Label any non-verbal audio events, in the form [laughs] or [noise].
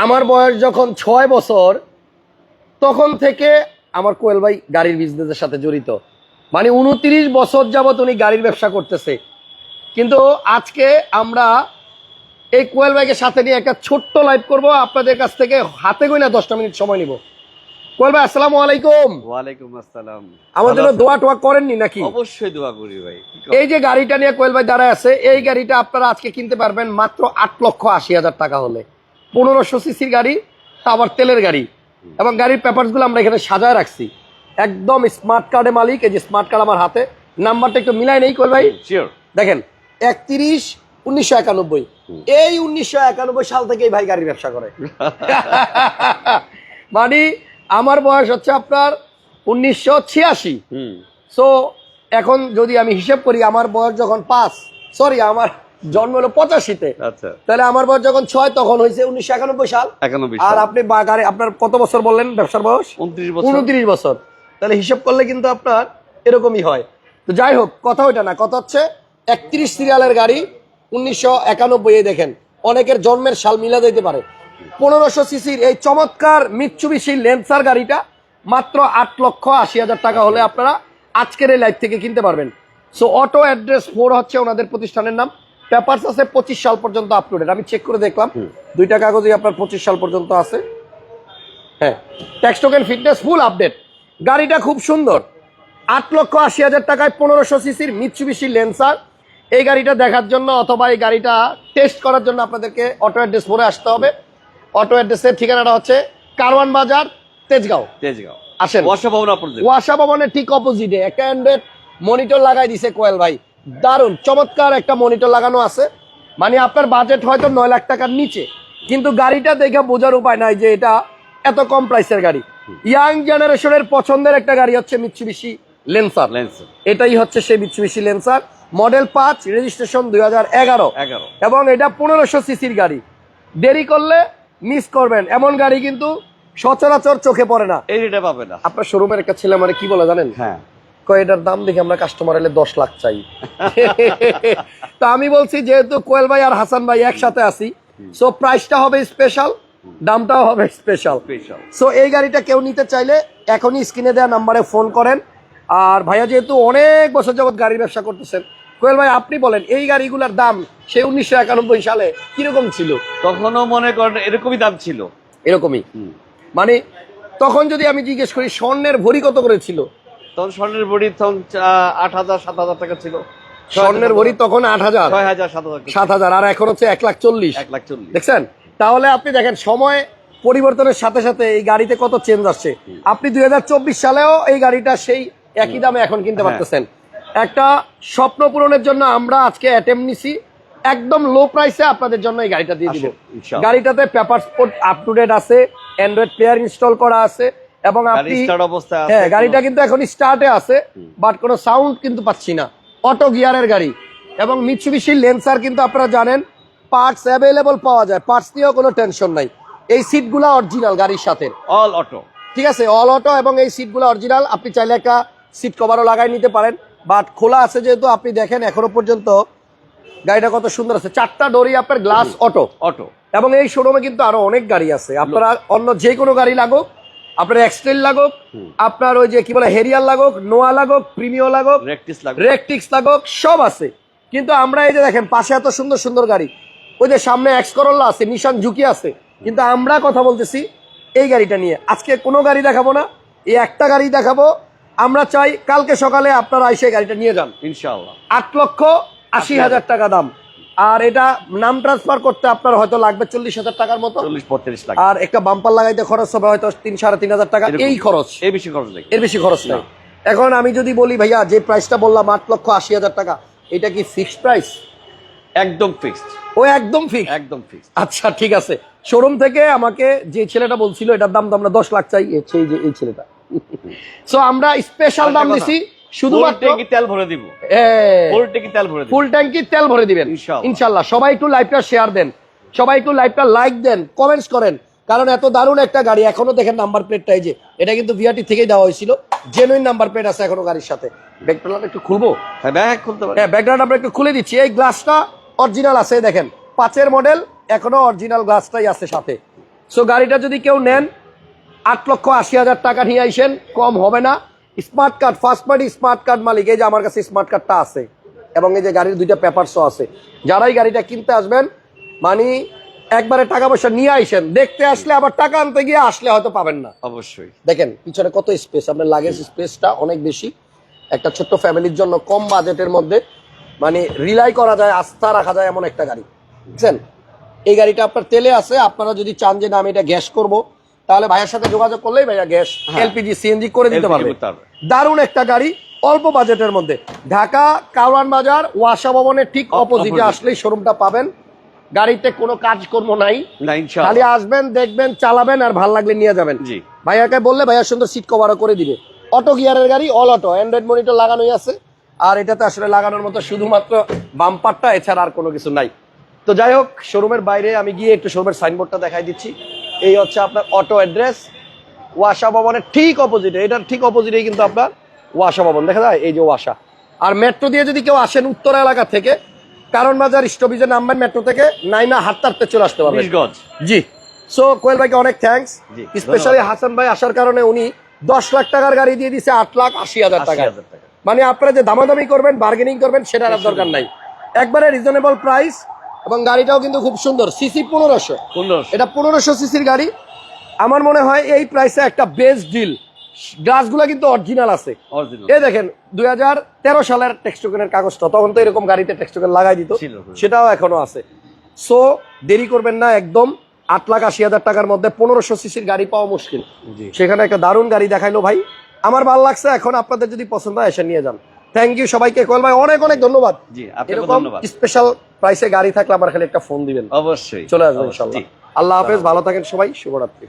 আমার বয়স যখন ছয় বছর তখন থেকে আমার কোয়েল ভাই গাড়ির বিজনেসের সাথে জড়িত। মানে উনত্রিশ বছর যাবত উনি গাড়ির ব্যবসা করতেছে। কিন্তু আজকে আমরা এই কোয়েল ভাইকে সাথে নিয়ে একটা ছোট্ট লাইভ করব। আপনাদের কাছ থেকে হাতে গই না দশটা মিনিট সময় নিব। কোয়েল ভাই আসসালামু আলাইকুম। ওয়ালাইকুম আসসালাম। আমার জন্য দোয়া টোয়া করেননি নাকি? অবশ্যই দোয়া করি ভাই। এই যে গাড়িটা নিয়ে কোয়েল ভাই দাঁড়ায় আছে এই গাড়িটা আপনারা আজকে কিনতে পারবেন মাত্র আট লক্ষ আশি হাজার টাকা হলে। পনেরোশো সিসির গাড়ি আবার তেলের গাড়ি। এবং গাড়ির পেপারসগুলো আমরা এখানে সাজায় রাখছি। একদম স্মার্ট কার্ডে মালিক এই যে স্মার্ট কার্ড আমার হাতে। নাম্বারটা একটু মিলাই নেই কোয়েল ভাই? দেখেন একত্রিশ উনিশশো একানব্বই। এই উনিশশো একানব্বই সাল থেকেই ভাই গাড়ির ব্যবসা করে। [laughs] মানে আমার বয়স হচ্ছে আপনার উনিশশো ছিয়াশি। সো এখন যদি আমি হিসেব করি আমার বয়স যখন পাঁচ সরি আমার জন্ম হলো পঁচাশিতে। আচ্ছা। তাহলে আমার বয়স যখন ছয় তখন হয়েছে উনিশশো একানব্বই সাল। আর আপনি বা- গাড়ি আপনার কত বছর বললেন ব্যবসার বয়স? উনত্রিশ বছর। তাহলে হিসেব করলে কিন্তু আপনার এরকমই হয়। তো যাই হোক কথা ওইটা না কথা হচ্ছে একত্রিশ সিরিয়ালের গাড়ি উনিশশো একানব্বই দেখেন অনেকের জন্মের সাল মিলা দিতে পারে। পনেরোশো সিসির এই চমৎকার মিচ্ছুবিশি লেন্সার গাড়িটা মাত্র আট লক্ষ আশি হাজার টাকা হলে আপনারা আজকের এই লাইফ থেকে কিনতে পারবেন। সো অটো অ্যাড্রেস ফোর হচ্ছে ওনাদের প্রতিষ্ঠানের নাম। পেপারস আছে পঁচিশ সাল পর্যন্ত আপলোডেড আমি চেক করে দেখলাম দুইটা কাগজই আপনার পঁচিশ সাল পর্যন্ত আছে। হ্যাঁ tax token fitness full update গাড়িটা খুব সুন্দর। আট লক্ষ আশি হাজার টাকায় পনেরোশো সিসির মিৎসুবিশি লেন্সার এই গাড়িটা দেখার জন্য অথবা এই গাড়িটা টেস্ট করার জন্য আপনাদেরকে অটো অ্যাড্রেস পরে আসতে হবে। অটো অ্যাড্রেসের ঠিকানাটা হচ্ছে কারওয়ান বাজার তেজগাঁও। তেজগাঁও। আসেন। বর্ষা ভবন ওয়াসা ভবনের ঠিক অপোজিটে একটা অ্যান্ড্রয়েড মনিটর লাগাই দিছে কোয়েল ভাই। দারুণ চমৎকার একটা মনিটর লাগানো আছে। মানে আপনার বাজেট হয়তো নয় লাখ টাকার নিচে কিন্তু গাড়িটা দেখে বোঝার উপায় নাই যে এটা এত কম প্রাইসের গাড়ি। ইয়াং জেনারেশনের পছন্দের একটা গাড়ি হচ্ছে মিৎসুবিশি লেন্সার লেন্স এটাই হচ্ছে সেই মিৎসুবিশি লেন্সার মডেল পাঁচ রেজিস্ট্রেশন দুই হাজার এগারো। এগারো। এবং এটা পনেরোশো সিসির গাড়ি। দেরি করলে মিস করবেন। এমন গাড়ি কিন্তু সচরাচর চোখে পড়ে না। এই রেটে পাবে না। আপনার শোরুমের একটা ছেলে মানে কি বলে জানেন? হ্যাঁ। কয় এটার দাম দেখে আমরা কাস্টমার এলে দশ লাখ চাই। [laughs] তো আমি বলছি যেহেতু কোয়েল ভাই আর হাসান ভাই একসাথে আছি সো প্রাইসটা হবে স্পেশাল দামটাও হবে স্পেশাল সো এই গাড়িটা কেউ নিতে চাইলে এখনই স্ক্রিনে দেওয়া নাম্বারে ফোন করেন। আর ভাইয়া যেহেতু অনেক বছর যাবত গাড়ির ব্যবসা করতেছেন কোয়েল ভাই আপনি বলেন এই গাড়িগুলোর দাম সেই উনিশশো একানব্বই সালে কীরকম ছিল? তখনও মনে করেন এরকমই দাম ছিল। এরকমই। মানে তখন যদি আমি জিজ্ঞেস করি স্বর্ণের ভরি কত করে ছিল? তখন স্বর্ণের বড়ি তখন আট হাজার সাত হাজার টাকা ছিল। স্বর্ণের ভরি তখন আট হাজার। ছয় হাজার সাত হাজার সাত হাজার আর এখন হচ্ছে এক লাখ চল্লিশ। এক লাখ চল্লিশ। দেখছেন? তাহলে আপনি দেখেন সময় পরিবর্তনের সাথে সাথে এই গাড়িতে কত চেঞ্জ আসছে। আপনি দুই হাজার চব্বিশ সালেও এই গাড়িটা সেই একই দামে এখন কিনতে হ্যাঁ। পারতেছেন। একটা স্বপ্ন পূরণের জন্য আমরা আজকে অ্যাটেম নিছি একদম লো প্রাইসে আপনাদের জন্য এই গাড়িটা দিয়ে দিব। গাড়িটাতে paper sport up to date আছে অ্যান্ড্রয়েড প্লেয়ার ইনস্টল করা আছে এবং আপনি হ্যাঁ গাড়িটা কিন্তু এখন স্টার্টে আছে বাট কোনো সাউন্ড কিন্তু পাচ্ছি না। অটো গিয়ারের গাড়ি। এবং মিৎসুবিশি লেন্সার কিন্তু আপনারা জানেন পার্টস অ্যাভেলেবল পাওয়া যায়। পার্টস নিয়েও কোনো টেনশন নাই। এই সিটগুলো অরিজিনাল গাড়ির সাথে। অল অটো ঠিক আছে অল অটো এবং এই সিটগুলো অরিজিনাল আপনি চাইলে একটা সিট কভারও লাগাই নিতে পারেন। বাট খোলা আছে যেহেতু আপনি দেখেন এখনও পর্যন্ত গাড়িটা কত সুন্দর আছে। চারটা ডোরি আপনার গ্লাস অটো অটো এবং এই শোরুমে কিন্তু আরও অনেক গাড়ি আছে। আপনারা অন্য যে কোনো গাড়ি লাগুক আপনার এক্সটেল লাগুক আপনার ওই যে কি বলে হেরিয়ার লাগুক নোয়া লাগুক প্রিমিও লাগুক রেকটিক্স লাগুক। সব আছে। কিন্তু আমরা এই যে দেখেন পাশে এত সুন্দর সুন্দর গাড়ি। ওই যে সামনে এক্স করল্লা আছে নিশান ঝুঁকি আছে। কিন্তু আমরা কথা বলতেছি এই গাড়িটা নিয়ে। আজকে কোনো গাড়ি দেখাবো না এই একটা গাড়ি দেখাবো। আমরা চাই কালকে সকালে আপনারা এসে গাড়িটা নিয়ে যান। ইনশাল্লাহ আট লক্ষ আশি হাজার টাকা দাম। আর এটা নাম ট্রান্সফার করতে আপনার হয়তো লাগবে চল্লিশ হাজার টাকার মতো। চল্লিশ পঁয়ত্রিশ লাখ। আর একটা বাম্পার লাগাইতে খরচ হবে হয়তো তিন সাড়ে তিন হাজার টাকা। এই খরচ। এই বেশি খরচ নেই। এর বেশি খরচ নাই। এখন আমি যদি বলি ভাইয়া যে প্রাইসটা বললাম আট লক্ষ আশি হাজার টাকা এটা কি ফিক্সড প্রাইস একদম ফিক্সড ও একদম ফিক্স একদম ফিক্স আচ্ছা ঠিক আছে। শোরুম থেকে আমাকে যে ছেলেটা বলছিল এটার দাম তো আমরা দশ লাখ চাই এ- যে এই ছেলেটা। সো আমরা স্পেশাল দাম দিছি শুধুমাত্র ট্যাঙ্কি তেল ভরে দিব। ফুল ট্যাঙ্কি তেল ভরে ফুল ট্যাঙ্কি তেল ভরে দিবেন। ইনশাআল্লাহ। সবাই একটু লাইভটা শেয়ার দেন। সবাই একটু লাইভটা লাইক দেন কমেন্টস করেন। কারণ এত দারুণ একটা গাড়ি এখনও দেখেন নাম্বার প্লেটটা এই যে এটা কিন্তু ভিআরটি থেকেই দেওয়া হয়েছিল। জেনুইন নাম্বার প্লেট আছে এখনও গাড়ির সাথে। ব্যাকড্রপ একটু খুলবো? হ্যাঁ ব্যাগ খুলতে পারে। হ্যাঁ ব্যাকগ্রাউন্ড আমরা একটু খুলে দিচ্ছি। এই গ্লাসটা অরিজিনাল আছে দেখেন। পাঁচের মডেল এখনও অরিজিনাল গ্লাসটাই আছে সাথে। সো গাড়িটা যদি কেউ নেন আট লক্ষ আশি হাজার টাকা নিয়ে আইসেন কম হবে না। Smart card first party smart card মালিক এই যে আমার কাছে স্মার্ট কার্ডটা আছে এবং এই যে গাড়ির দুইটা পেপারসও আছে যারাই গাড়িটা কিনতে আসবেন মানে একবারে টাকা পয়সা নিয়ে আইসেন দেখতে আসলে আবার টাকা আনতে গিয়ে আসলে হয়তো পাবেন না। অবশ্যই। দেখেন পিছনে কত স্পেস আপনার লাগেজ স্পেসটা অনেক বেশি। একটা ছোট্ট ফ্যামিলির জন্য কম বাজেটের মধ্যে মানে রিলাই করা যায় আস্থা রাখা যায় এমন একটা গাড়ি। বুঝছেন? এই গাড়িটা আপনার তেলে আছে আপনারা যদি চান যে না আমি এটা গ্যাস করব তাহলে ভাইয়ের সাথে যোগাযোগ করলেই ভাইয়া গ্যাস হ্যাঁ। এলপিজি সিএনজি করে দিতে পারবে। দারুণ একটা গাড়ি অল্প বাজেটের মধ্যে। ঢাকা কারওয়ান বাজার ওয়াসা ভবনের ঠিক অপোজিটে আসলেই শোরুমটা পাবেন। গাড়িতে কোনো কাজকর্ম নাই। খালি আসবেন দেখবেন চালাবেন আর ভালো লাগলে নিয়ে যাবেন। ভাইয়াকে বললে ভাইয়া সুন্দর সিট কভারও করে দিবে। অটো গিয়ারের গাড়ি অল অটো অ্যান্ড্রয়েড মনিটর লাগানোই আছে। আর এটাতে আসলে লাগানোর মতো শুধুমাত্র বাম্পারটা এছাড়া আর কোনো কিছু নাই। তো যাই হোক শোরুমের বাইরে আমি গিয়ে একটু শোরুমের সাইনবোর্ডটা দেখাই দিচ্ছি। এই হচ্ছে আপনার অটো অ্যাড্রেস ওয়াসা ভবনের ঠিক অপোজিটে এটার ঠিক অপোজিটেই কিন্তু আপনার ওয়াসা ভবন। দেখা যায়? এই যে ওয়াসা। আর মেট্রো দিয়ে যদি কেউ আসেন উত্তর এলাকা থেকে কারণ বাজার স্টপিজে নামবেন মেট্রো থেকে নাইমা হাঁটতে হাঁটতে চলে আসতে পারবেন। জি। সো কোয়েল ভাইকে অনেক থ্যাঙ্কস জি, স্পেশালি হাসান ভাই আসার কারণে উনি দশ লাখ টাকার গাড়ি দিয়ে দিছে আট লাখ আশি হাজার টাকা। 80,000 টাকা। মানে আপনারা যে দামাদামি করবেন বার্গেনিং করবেন সেটার আর দরকার নাই। একবারে রিজনেবল প্রাইস এবং গাড়িটাও কিন্তু খুব সুন্দর সিসি পনেরোশো। এটা পনেরোশো সিসির গাড়ি। আমার মনে হয় এই প্রাইসে একটা বেস্ট ডিল গ্লাসগুলো কিন্তু অরিজিনাল আছে। এই দেখেন দুই হাজার তেরো সালের টেক্সটোকেনের কাগজটা তখন তো এরকম গাড়িতে টেক্সটোকেন লাগাই দিত। সেটাও এখনও আছে। সো দেরি করবেন না একদম আট লাখ আশি হাজার টাকার মধ্যে পনেরোশো সিসির গাড়ি পাওয়া মুশকিল। সেখানে একটা দারুণ গাড়ি দেখাইলো ভাই। আমার ভালো লাগছে এখন আপনাদের যদি পছন্দ হয় এসে নিয়ে যান। থ্যাংক ইউ সবাইকে। কোয়েল ভাই অনেক অনেক ধন্যবাদ। জি আপনাকে ধন্যবাদ। স্পেশাল প্রাইসে গাড়ি থাকলে আমার খালি একটা ফোন দিবেন। অবশ্যই চলে আসবেন ইনশাআল্লাহ আল্লাহ হাফেজ ভালো থাকেন সবাই। শুভরাত্রি।